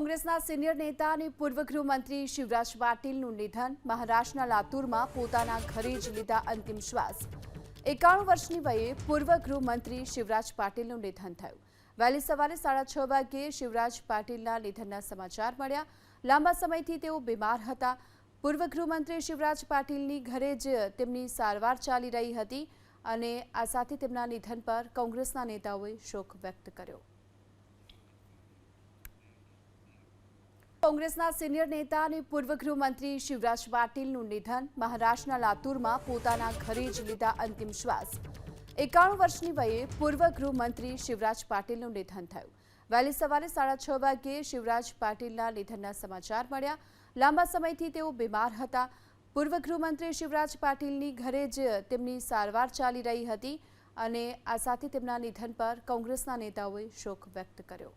કોંગ્રેસના સિનિયર નેતા અને પૂર્વ ગૃહમંત્રી શિવરાજ પાટીલનું નિધન મહારાષ્ટ્રના લાતુરમાં પોતાના ઘરે જ લીધા અંતિમ શ્વાસ. એકાણું વર્ષની વયે પૂર્વ ગૃહમંત્રી શિવરાજ પાટીલનું નિધન થયું. વહેલી સવારે સાડા છ વાગ્યે શિવરાજ પાટીલના નિધનના સમાચાર મળ્યા. લાંબા સમયથી તેઓ બીમાર હતા. પૂર્વ ગૃહમંત્રી શિવરાજ પાટીલની ઘરે જ તેમની સારવાર ચાલી રહી હતી અને આ સાથે તેમના નિધન પર કોંગ્રેસના નેતાઓએ શોક વ્યક્ત કર્યો. કોંગ્રેસના સિનિયર નેતા અને પૂર્વ ગૃહમંત્રી શિવરાજ પાટીલનું નિધન મહારાષ્ટ્રના લાતુરમાં પોતાના ઘરે જ લીધા અંતિમ શ્વાસ. એકાણું વર્ષની વયે પૂર્વ ગૃહમંત્રી શિવરાજ પાટીલનું નિધન થયું. વહેલી સવારે સાડા છ વાગ્યે શિવરાજ પાટીલના નિધનના સમાચાર મળ્યા. લાંબા સમયથી તેઓ બીમાર હતા. પૂર્વ ગૃહમંત્રી શિવરાજ પાટીલની ઘરે જ તેમની સારવાર ચાલી રહી હતી અને આ સાથે તેમના નિધન પર કોંગ્રેસના નેતાઓએ શોક વ્યક્ત કર્યો.